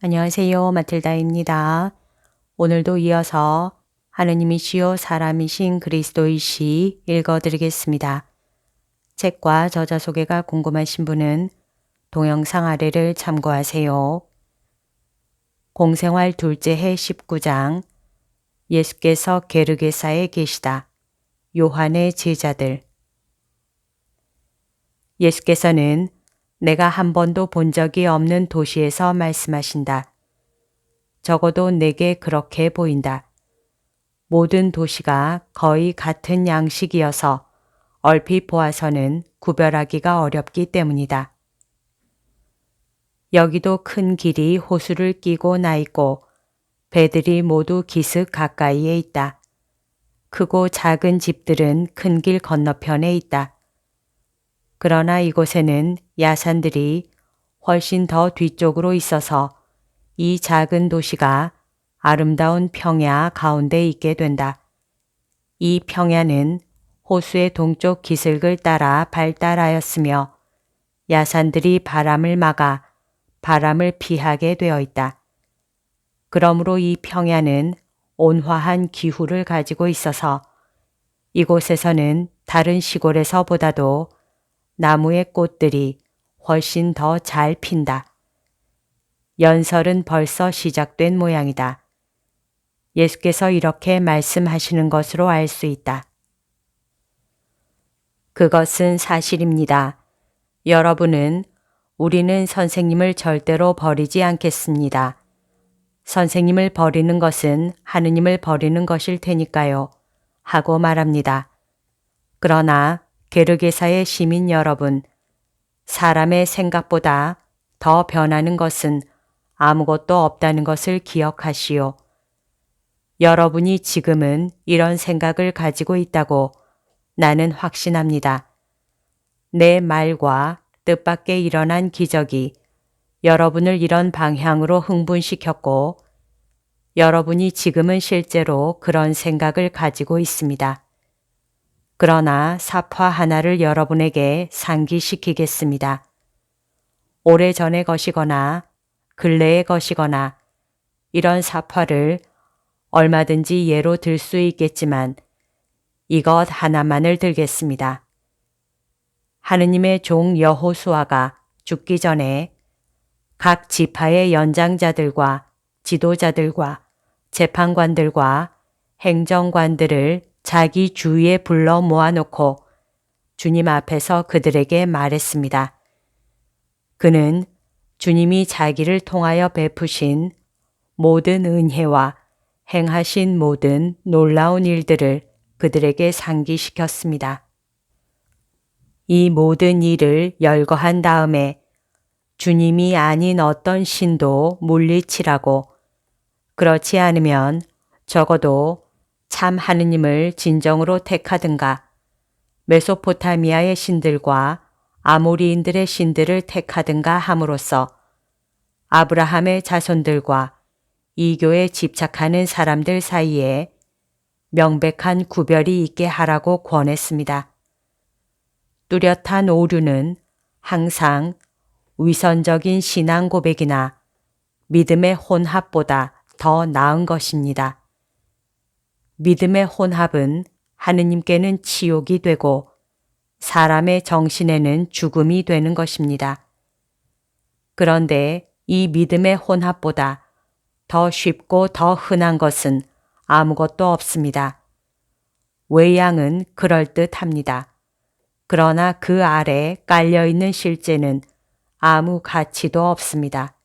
안녕하세요. 마틸다입니다. 오늘도 이어서 하느님이시요 사람이신 그리스도이시 읽어드리겠습니다. 책과 저자 소개가 궁금하신 분은 동영상 아래를 참고하세요. 공생활 둘째 해 19장 예수께서 게르게사에 계시다. 요한의 제자들 예수께서는 내가 한 번도 본 적이 없는 도시에서 말씀하신다. 적어도 내게 그렇게 보인다. 모든 도시가 거의 같은 양식이어서 얼핏 보아서는 구별하기가 어렵기 때문이다. 여기도 큰 길이 호수를 끼고 나 있고 배들이 모두 기슭 가까이에 있다. 크고 작은 집들은 큰 길 건너편에 있다. 그러나 이곳에는 야산들이 훨씬 더 뒤쪽으로 있어서 이 작은 도시가 아름다운 평야 가운데 있게 된다. 이 평야는 호수의 동쪽 기슭을 따라 발달하였으며 야산들이 바람을 막아 바람을 피하게 되어 있다. 그러므로 이 평야는 온화한 기후를 가지고 있어서 이곳에서는 다른 시골에서보다도 나무의 꽃들이 훨씬 더 잘 핀다. 연설은 벌써 시작된 모양이다. 예수께서 이렇게 말씀하시는 것으로 알 수 있다. 그것은 사실입니다. 여러분은 우리는 선생님을 절대로 버리지 않겠습니다. 선생님을 버리는 것은 하느님을 버리는 것일 테니까요. 하고 말합니다. 그러나 게르게사의 시민 여러분, 사람의 생각보다 더 변하는 것은 아무것도 없다는 것을 기억하시오. 여러분이 지금은 이런 생각을 가지고 있다고 나는 확신합니다. 내 말과 뜻밖의 일어난 기적이 여러분을 이런 방향으로 흥분시켰고 여러분이 지금은 실제로 그런 생각을 가지고 있습니다. 그러나 사파 하나를 여러분에게 상기시키겠습니다. 오래전의 것이거나 근래의 것이거나 이런 사파를 얼마든지 예로 들 수 있겠지만 이것 하나만을 들겠습니다. 하느님의 종 여호수아가 죽기 전에 각 지파의 연장자들과 지도자들과 재판관들과 행정관들을 자기 주위에 불러 모아놓고 주님 앞에서 그들에게 말했습니다. 그는 주님이 자기를 통하여 베푸신 모든 은혜와 행하신 모든 놀라운 일들을 그들에게 상기시켰습니다. 이 모든 일을 열거한 다음에 주님이 아닌 어떤 신도 물리치라고 그렇지 않으면 적어도 참 하느님을 진정으로 택하든가 메소포타미아의 신들과 아모리인들의 신들을 택하든가 함으로써 아브라함의 자손들과 이교에 집착하는 사람들 사이에 명백한 구별이 있게 하라고 권했습니다. 뚜렷한 오류는 항상 위선적인 신앙 고백이나 믿음의 혼합보다 더 나은 것입니다. 믿음의 혼합은 하느님께는 치욕이 되고 사람의 정신에는 죽음이 되는 것입니다. 그런데 이 믿음의 혼합보다 더 쉽고 더 흔한 것은 아무것도 없습니다. 외양은 그럴듯합니다. 그러나 그 아래 깔려있는 실제는 아무 가치도 없습니다.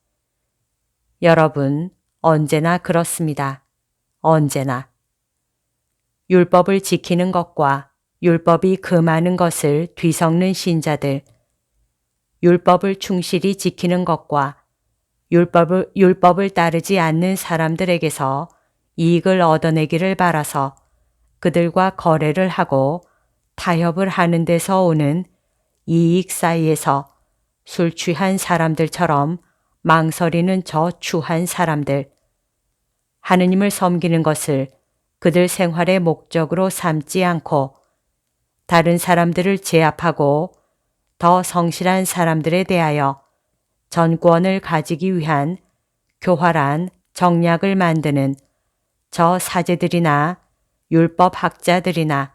여러분, 언제나 그렇습니다. 언제나. 율법을 지키는 것과 율법이 금하는 것을 뒤섞는 신자들, 율법을 충실히 지키는 것과 율법을, 율법을 따르지 않는 사람들에게서 이익을 얻어내기를 바라서 그들과 거래를 하고 타협을 하는 데서 오는 이익 사이에서 술 취한 사람들처럼 망설이는 저 추한 사람들, 하느님을 섬기는 것을 그들 생활의 목적으로 삼지 않고 다른 사람들을 제압하고 더 성실한 사람들에 대하여 전권을 가지기 위한 교활한 정략을 만드는 저 사제들이나 율법 학자들이나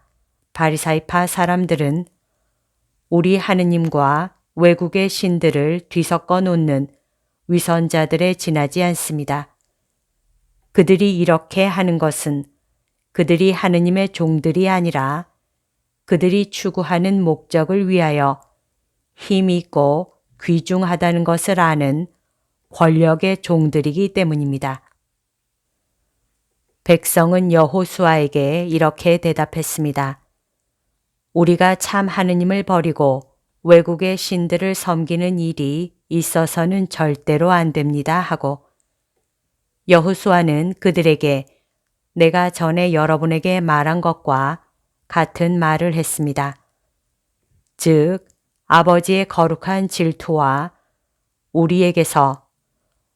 바리사이파 사람들은 우리 하느님과 외국의 신들을 뒤섞어 놓는 위선자들에 지나지 않습니다. 그들이 이렇게 하는 것은 그들이 하느님의 종들이 아니라 그들이 추구하는 목적을 위하여 힘이 있고 귀중하다는 것을 아는 권력의 종들이기 때문입니다. 백성은 여호수아에게 이렇게 대답했습니다. 우리가 참 하느님을 버리고 외국의 신들을 섬기는 일이 있어서는 절대로 안 됩니다 하고 여호수아는 그들에게 내가 전에 여러분에게 말한 것과 같은 말을 했습니다. 즉, 아버지의 거룩한 질투와 우리에게서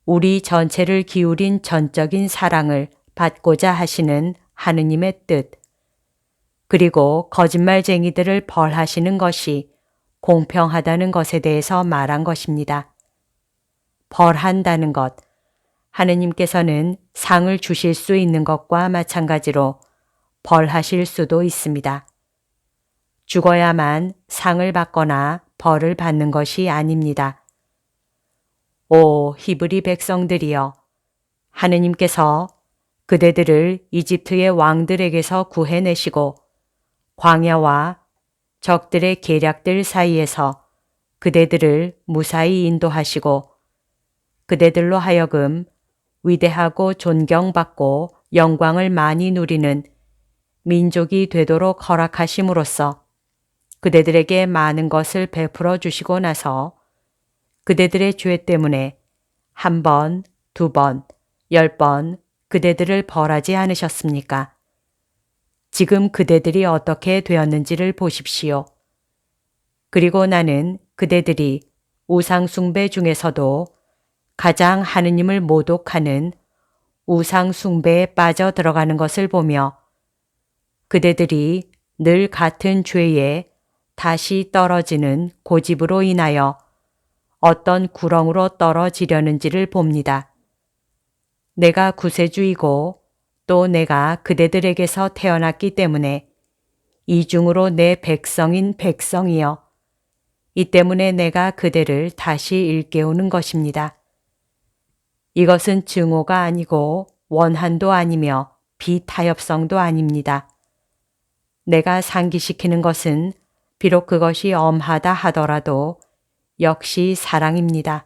우리 전체를 기울인 전적인 사랑을 받고자 하시는 하느님의 뜻, 그리고 거짓말쟁이들을 벌하시는 것이 공평하다는 것에 대해서 말한 것입니다. 벌한다는 것, 하느님께서는 상을 주실 수 있는 것과 마찬가지로 벌하실 수도 있습니다. 죽어야만 상을 받거나 벌을 받는 것이 아닙니다. 오 히브리 백성들이여 하느님께서 그대들을 이집트의 왕들에게서 구해내시고 광야와 적들의 계략들 사이에서 그대들을 무사히 인도하시고 그대들로 하여금 위대하고 존경받고 영광을 많이 누리는 민족이 되도록 허락하심으로써 그대들에게 많은 것을 베풀어 주시고 나서 그대들의 죄 때문에 한 번, 두 번, 열 번 그대들을 벌하지 않으셨습니까? 지금 그대들이 어떻게 되었는지를 보십시오. 그리고 나는 그대들이 우상숭배 중에서도 가장 하느님을 모독하는 우상 숭배에 빠져 들어가는 것을 보며 그대들이 늘 같은 죄에 다시 떨어지는 고집으로 인하여 어떤 구렁으로 떨어지려는지를 봅니다. 내가 구세주이고 또 내가 그대들에게서 태어났기 때문에 이중으로 내 백성인 백성이여 이 때문에 내가 그대를 다시 일깨우는 것입니다. 이것은 증오가 아니고 원한도 아니며 비타협성도 아닙니다. 내가 상기시키는 것은 비록 그것이 엄하다 하더라도 역시 사랑입니다.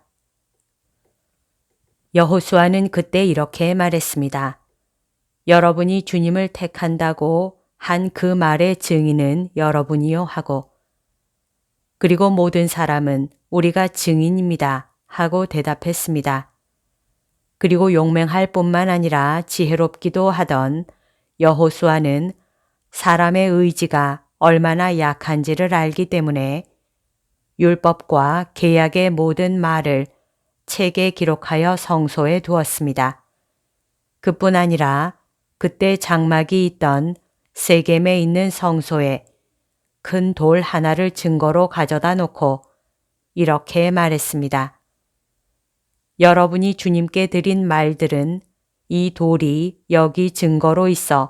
여호수아는 그때 이렇게 말했습니다. 여러분이 주님을 택한다고 한 그 말의 증인은 여러분이요 하고 그리고 모든 사람은 우리가 증인입니다 하고 대답했습니다. 그리고 용맹할 뿐만 아니라 지혜롭기도 하던 여호수아는 사람의 의지가 얼마나 약한지를 알기 때문에 율법과 계약의 모든 말을 책에 기록하여 성소에 두었습니다. 그뿐 아니라 그때 장막이 있던 세겜에 있는 성소에 큰 돌 하나를 증거로 가져다 놓고 이렇게 말했습니다. 여러분이 주님께 드린 말들은 이 돌이 여기 증거로 있어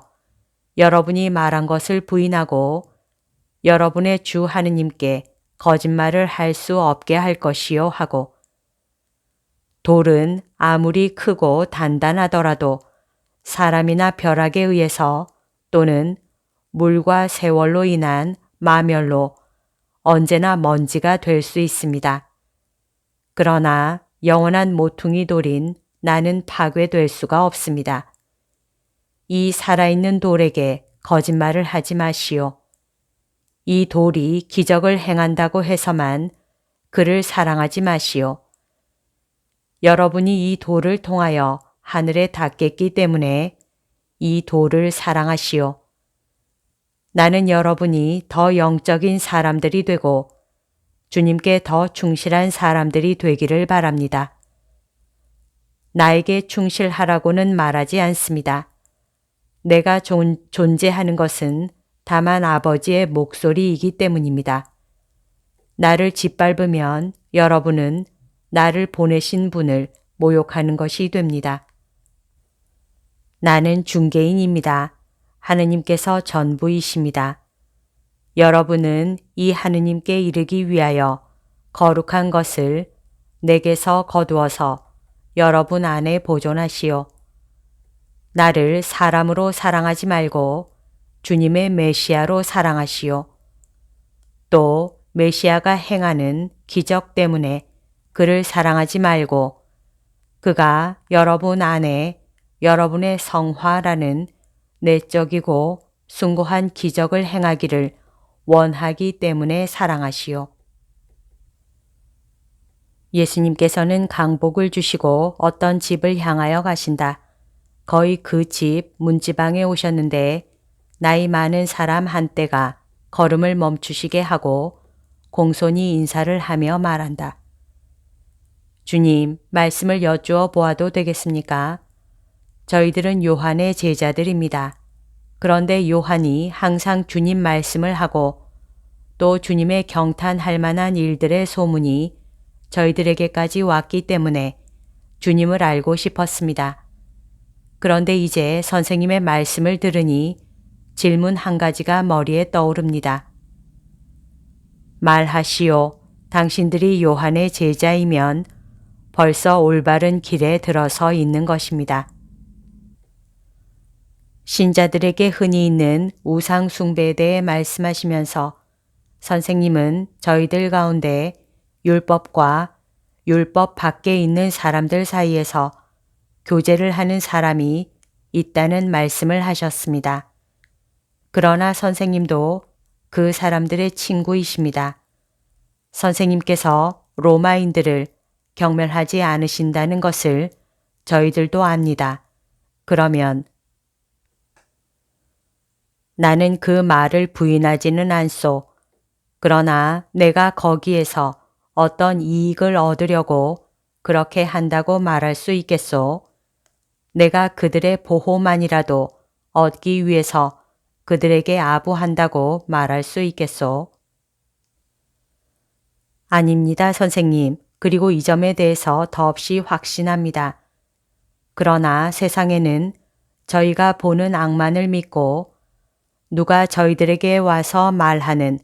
여러분이 말한 것을 부인하고 여러분의 주 하느님께 거짓말을 할 수 없게 할 것이요 하고 돌은 아무리 크고 단단하더라도 사람이나 벼락에 의해서 또는 물과 세월로 인한 마멸로 언제나 먼지가 될 수 있습니다. 그러나 영원한 모퉁이 돌인 나는 파괴될 수가 없습니다. 이 살아있는 돌에게 거짓말을 하지 마시오. 이 돌이 기적을 행한다고 해서만 그를 사랑하지 마시오. 여러분이 이 돌을 통하여 하늘에 닿겠기 때문에 이 돌을 사랑하시오. 나는 여러분이 더 영적인 사람들이 되고 주님께 더 충실한 사람들이 되기를 바랍니다. 나에게 충실하라고는 말하지 않습니다. 내가 존, 존재하는 것은 다만 아버지의 목소리이기 때문입니다. 나를 짓밟으면 여러분은 나를 보내신 분을 모욕하는 것이 됩니다. 나는 중개인입니다. 하느님께서 전부이십니다. 여러분은 이 하느님께 이르기 위하여 거룩한 것을 내게서 거두어서 여러분 안에 보존하시오. 나를 사람으로 사랑하지 말고 주님의 메시아로 사랑하시오. 또 메시아가 행하는 기적 때문에 그를 사랑하지 말고 그가 여러분 안에 여러분의 성화라는 내적이고 숭고한 기적을 행하기를 원하기 때문에 사랑하시오. 예수님께서는 강복을 주시고 어떤 집을 향하여 가신다. 거의 그 집 문지방에 오셨는데 나이 많은 사람 한때가 걸음을 멈추시게 하고 공손히 인사를 하며 말한다. 주님, 말씀을 여쭈어 보아도 되겠습니까? 저희들은 요한의 제자들입니다. 그런데 요한이 항상 주님 말씀을 하고 또 주님의 경탄할 만한 일들의 소문이 저희들에게까지 왔기 때문에 주님을 알고 싶었습니다. 그런데 이제 선생님의 말씀을 들으니 질문 한 가지가 머리에 떠오릅니다. 말하시오. 당신들이 요한의 제자이면 벌써 올바른 길에 들어서 있는 것입니다. 신자들에게 흔히 있는 우상 숭배에 대해 말씀하시면서 선생님은 저희들 가운데 율법과 율법 밖에 있는 사람들 사이에서 교제를 하는 사람이 있다는 말씀을 하셨습니다. 그러나 선생님도 그 사람들의 친구이십니다. 선생님께서 로마인들을 경멸하지 않으신다는 것을 저희들도 압니다. 그러면 나는 그 말을 부인하지는 않소. 그러나 내가 거기에서 어떤 이익을 얻으려고 그렇게 한다고 말할 수 있겠소. 내가 그들의 보호만이라도 얻기 위해서 그들에게 아부한다고 말할 수 있겠소. 아닙니다, 선생님. 그리고 이 점에 대해서 더없이 확신합니다. 그러나 세상에는 저희가 보는 악만을 믿고 누가 저희들에게 와서 말하는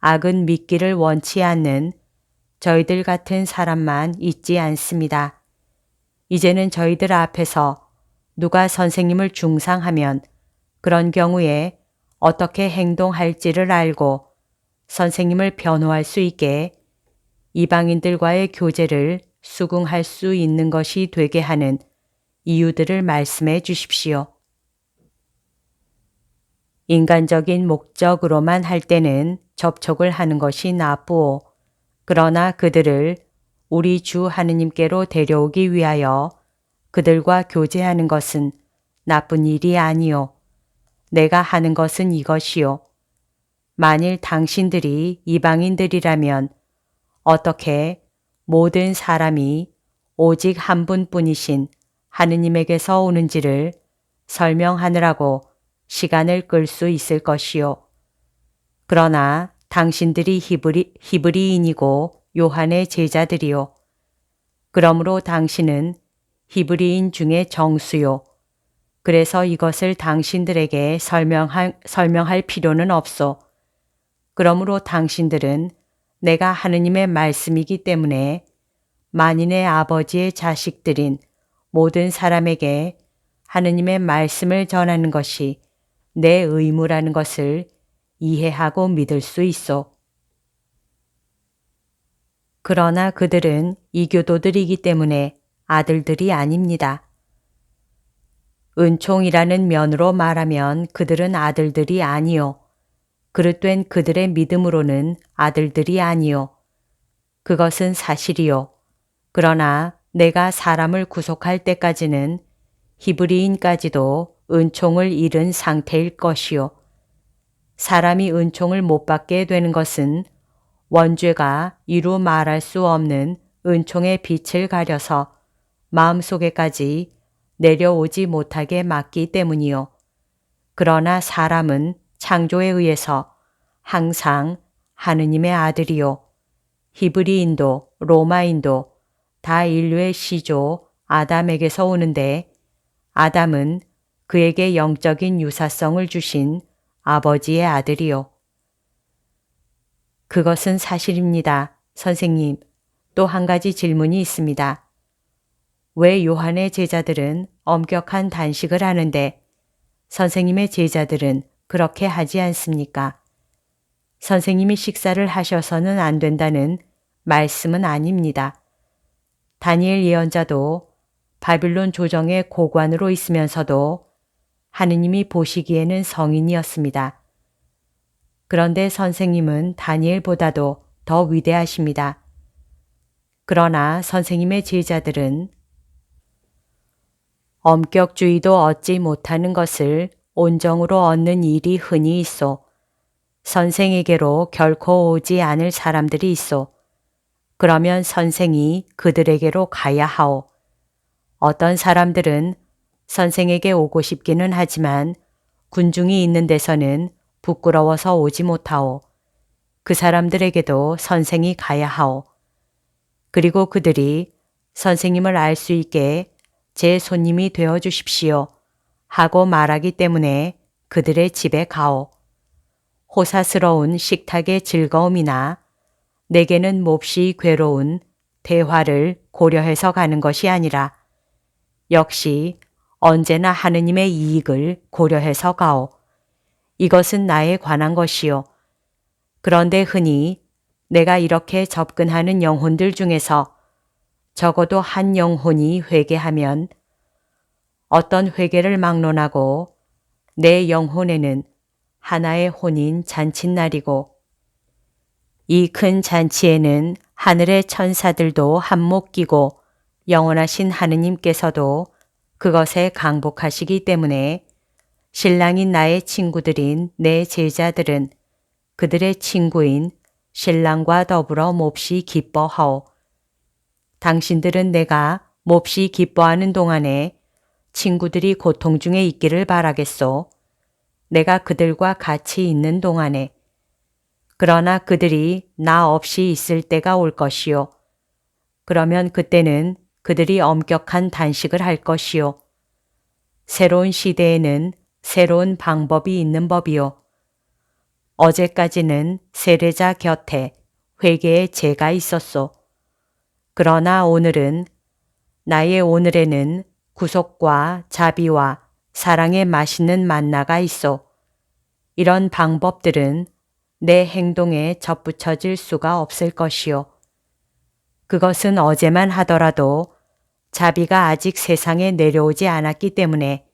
악은 믿기를 원치 않는 저희들 같은 사람만 있지 않습니다. 이제는 저희들 앞에서 누가 선생님을 중상하면 그런 경우에 어떻게 행동할지를 알고 선생님을 변호할 수 있게 이방인들과의 교제를 수긍할 수 있는 것이 되게 하는 이유들을 말씀해 주십시오. 인간적인 목적으로만 할 때는 접촉을 하는 것이 나쁘오. 그러나 그들을 우리 주 하느님께로 데려오기 위하여 그들과 교제하는 것은 나쁜 일이 아니요. 내가 하는 것은 이것이요. 만일 당신들이 이방인들이라면 어떻게 모든 사람이 오직 한 분뿐이신 하느님에게서 오는지를 설명하느라고 시간을 끌 수 있을 것이요. 그러나 당신들이 히브리, 히브리인이고 요한의 제자들이요. 그러므로 당신은 히브리인 중에 정수요. 그래서 이것을 당신들에게 설명할, 설명할 필요는 없소. 그러므로 당신들은 내가 하느님의 말씀이기 때문에 만인의 아버지의 자식들인 모든 사람에게 하느님의 말씀을 전하는 것이 내 의무라는 것을 이해하고 믿을 수 있어. 그러나 그들은 이교도들이기 때문에 아들들이 아닙니다. 은총이라는 면으로 말하면 그들은 아들들이 아니요. 그릇된 그들의 믿음으로는 아들들이 아니요. 그것은 사실이요. 그러나 내가 사람을 구속할 때까지는 히브리인까지도 은총을 잃은 상태일 것이요. 사람이 은총을 못 받게 되는 것은 원죄가 이루 말할 수 없는 은총의 빛을 가려서 마음속에까지 내려오지 못하게 막기 때문이요. 그러나 사람은 창조에 의해서 항상 하느님의 아들이요. 히브리인도 로마인도 다 인류의 시조 아담에게서 오는데 아담은 그에게 영적인 유사성을 주신 아버지의 아들이요. 그것은 사실입니다. 선생님, 또 한 가지 질문이 있습니다. 왜 요한의 제자들은 엄격한 단식을 하는데 선생님의 제자들은 그렇게 하지 않습니까? 선생님이 식사를 하셔서는 안 된다는 말씀은 아닙니다. 다니엘 예언자도 바빌론 조정의 고관으로 있으면서도 하느님이 보시기에는 성인이었습니다. 그런데 선생님은 다니엘보다도 더 위대하십니다. 그러나 선생님의 제자들은 엄격주의도 얻지 못하는 것을 온정으로 얻는 일이 흔히 있어 선생에게로 결코 오지 않을 사람들이 있어 그러면 선생이 그들에게로 가야 하오. 어떤 사람들은 선생에게 오고 싶기는 하지만 군중이 있는 데서는 부끄러워서 오지 못하오. 그 사람들에게도 선생이 가야 하오. 그리고 그들이 선생님을 알 수 있게 제 손님이 되어 주십시오. 하고 말하기 때문에 그들의 집에 가오. 호사스러운 식탁의 즐거움이나 내게는 몹시 괴로운 대화를 고려해서 가는 것이 아니라 역시 언제나 하느님의 이익을 고려해서 가오. 이것은 나에 관한 것이요. 그런데 흔히 내가 이렇게 접근하는 영혼들 중에서 적어도 한 영혼이 회개하면 어떤 회개를 막론하고 내 영혼에는 하나의 혼인 잔칫날이고 이 큰 잔치에는 하늘의 천사들도 한몫 끼고 영원하신 하느님께서도 그것에 강복하시기 때문에 신랑인 나의 친구들인 내 제자들은 그들의 친구인 신랑과 더불어 몹시 기뻐하오. 당신들은 내가 몹시 기뻐하는 동안에 친구들이 고통 중에 있기를 바라겠소. 내가 그들과 같이 있는 동안에. 그러나 그들이 나 없이 있을 때가 올 것이요. 그러면 그때는 그들이 엄격한 단식을 할 것이요. 새로운 시대에는 새로운 방법이 있는 법이요. 어제까지는 세례자 곁에 회개의 죄가 있었소. 그러나 오늘은 나의 오늘에는 구속과 자비와 사랑의 맛있는 만나가 있어. 이런 방법들은 내 행동에 접붙여질 수가 없을 것이요. 그것은 어제만 하더라도 자비가 아직 세상에 내려오지 않았기 때문에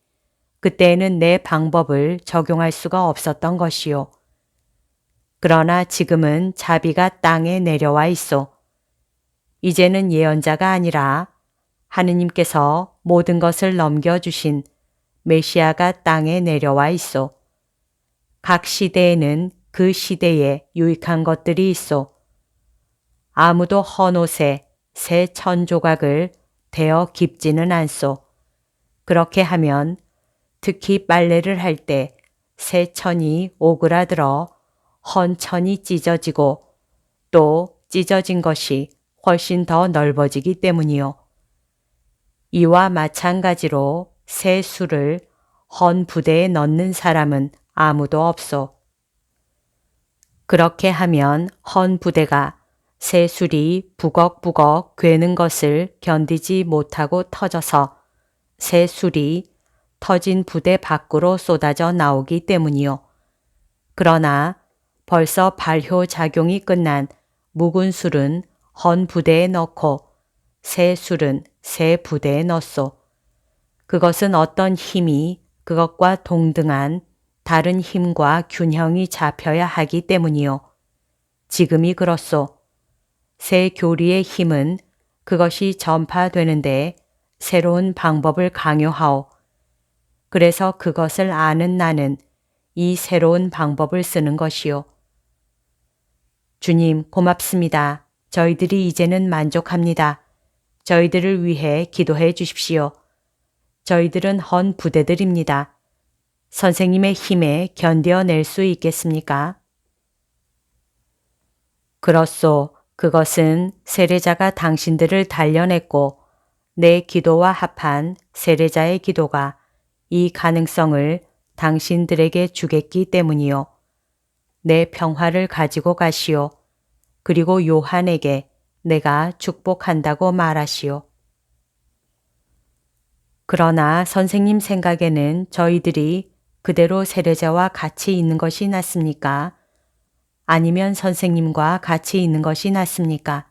그때에는 내 방법을 적용할 수가 없었던 것이요. 그러나 지금은 자비가 땅에 내려와 있어. 이제는 예언자가 아니라 하느님께서 모든 것을 넘겨주신 메시아가 땅에 내려와 있어. 각 시대에는 그 시대에 유익한 것들이 있어. 아무도 헌 옷에 새 천 조각을 대어 깊지는 않소. 그렇게 하면 특히 빨래를 할 때 새 천이 오그라들어 헌 천이 찢어지고 또 찢어진 것이 훨씬 더 넓어지기 때문이요. 이와 마찬가지로 새 술을 헌 부대에 넣는 사람은 아무도 없소. 그렇게 하면 헌 부대가 새 술이 부걱부걱 괴는 것을 견디지 못하고 터져서 새 술이 터진 부대 밖으로 쏟아져 나오기 때문이요. 그러나 벌써 발효 작용이 끝난 묵은 술은 헌 부대에 넣고 새 술은 새 부대에 넣소. 그것은 어떤 힘이 그것과 동등한 다른 힘과 균형이 잡혀야 하기 때문이요. 지금이 그렇소. 새 교리의 힘은 그것이 전파되는데 새로운 방법을 강요하오. 그래서 그것을 아는 나는 이 새로운 방법을 쓰는 것이요. 주님, 고맙습니다. 저희들이 이제는 만족합니다. 저희들을 위해 기도해 주십시오. 저희들은 헌 부대들입니다. 선생님의 힘에 견뎌낼 수 있겠습니까? 그렇소. 그것은 세례자가 당신들을 단련했고 내 기도와 합한 세례자의 기도가 이 가능성을 당신들에게 주겠기 때문이요. 내 평화를 가지고 가시오. 그리고 요한에게 내가 축복한다고 말하시오. 그러나 선생님 생각에는 저희들이 그대로 세례자와 같이 있는 것이 낫습니까? 아니면 선생님과 같이 있는 것이 낫습니까?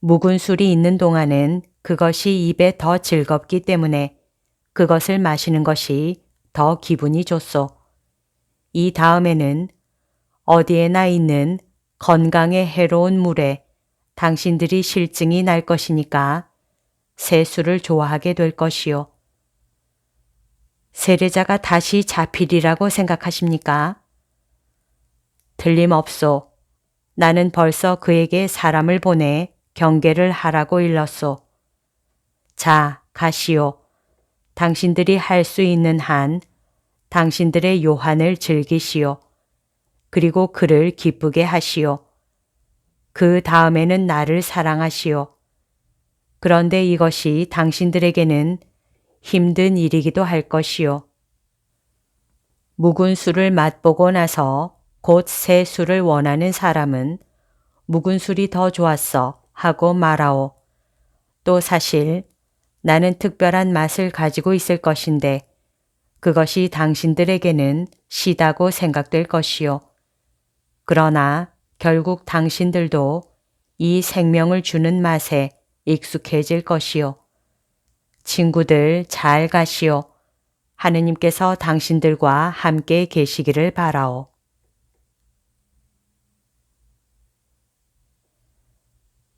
묵은 술이 있는 동안은 그것이 입에 더 즐겁기 때문에 그것을 마시는 것이 더 기분이 좋소. 이 다음에는 어디에나 있는 건강에 해로운 물에 당신들이 실증이 날 것이니까 새 술을 좋아하게 될 것이요. 세례자가 다시 잡히리라고 생각하십니까? 틀림없소. 나는 벌써 그에게 사람을 보내 경계를 하라고 일렀소. 자, 가시오. 당신들이 할 수 있는 한 당신들의 요한을 즐기시오. 그리고 그를 기쁘게 하시오. 그 다음에는 나를 사랑하시오. 그런데 이것이 당신들에게는 힘든 일이기도 할 것이요. 묵은 술을 맛보고 나서 곧 새 술을 원하는 사람은 묵은 술이 더 좋았어 하고 말하오. 또 사실 나는 특별한 맛을 가지고 있을 것인데 그것이 당신들에게는 시다고 생각될 것이요. 그러나 결국 당신들도 이 생명을 주는 맛에 익숙해질 것이요. 친구들 잘 가시오. 하느님께서 당신들과 함께 계시기를 바라오.